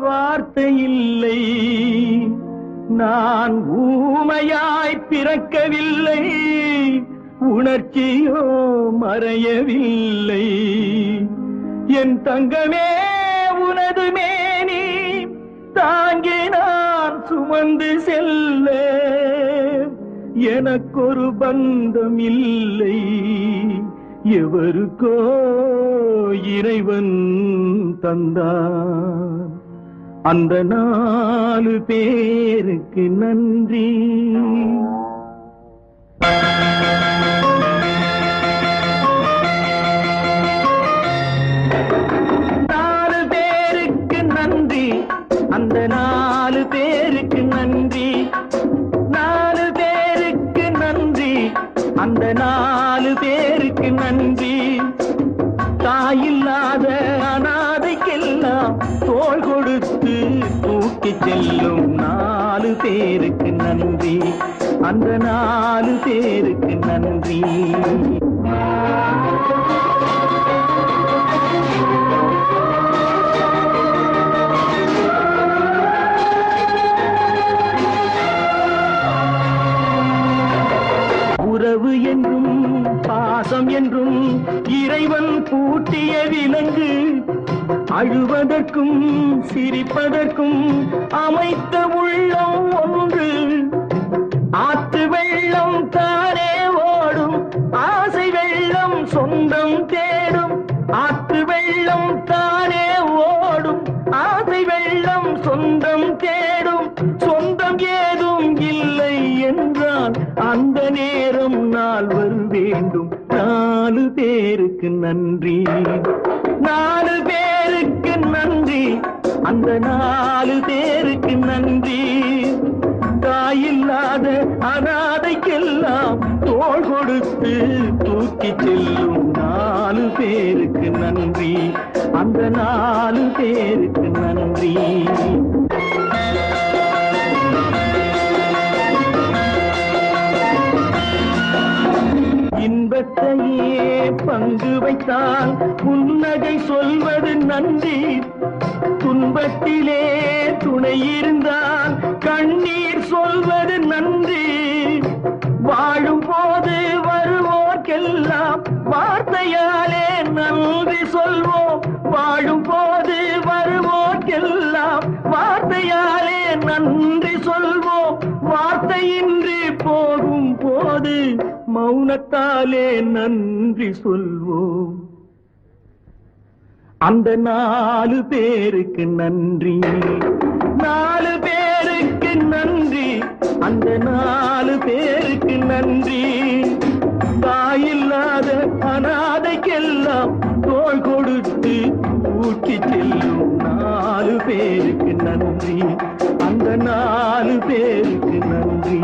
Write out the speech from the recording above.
வார்த்தை இல்லை நான் ஊமையாய் பிறக்கவில்லை. உணர்ச்சியோ மறையவில்லை. என் தங்கமே உனது மேனி தாங்கி நான் சுமந்து செல்ல எனக்கொரு பந்தம் இல்லை. எவருக்கோ இறைவன் தந்தான் அந்த நாலு பேருக்கு நன்றி. நாலு பேருக்கு நன்றி. அந்த நாலு பேருக்கு நன்றி. நாலு பேருக்கு நன்றி. அந்த நாலு பேருக்கு நன்றி. தாயில்லாத அனாதைக்கெல்லாம் தோல் கொடுத்து தூக்கி செல்லும் நாலு பேருக்கு நன்றி. அந்த நாலு பேருக்கு நன்றி. உறவு என்றும் பாசம் என்றும் இறைவன் பூட்டிய விலங்கு. அழுவதற்கும் சிரிப்பதற்கும் அமைத்த உள்ளம் ஒன்று. ஆத்து வெள்ளம் தான் நேரம் நால்வர் வேண்டும். நாலு பேருக்கு நன்றி. நாலு பேருக்கு நன்றி. அந்த நாலு பேருக்கு நன்றி. தாயில்லாத அனாதைக்கெல்லாம் தோல் கொடுத்து தூக்கி செல்லும் நாலு பேருக்கு நன்றி. அந்த நாலு பேருக்கு நன்றி. இன்பத்தையே பங்கு வைத்தால் புன்னகை சொல்வது நன்றி. துன்பத்திலே துணை இருந்தால் கண்ணீர் சொல்வது நன்றி. வாழும் போது வருவோர்க்கெல்லாம் வார்த்தையாலே நன்றி சொல்வோம். வாழும் போது வருவோர்க்கெல்லாம் வார்த்தையாலே நன்றி சொல்வோம். வார்த்தையின்றி போகும் போது மௌனத்தாலே நன்றி சொல்வோம். அந்த நாலு பேருக்கு நன்றி. நாலு பேருக்கு நன்றி. அந்த நாலு பேருக்கு நன்றி. தாயில்லாத அனாதைக்கெல்லாம் தோல் கொடுத்து ஊக்கி செல்லும் நாலு பேருக்கு நன்றி. அந்த நாலு பேருக்கு நன்றி.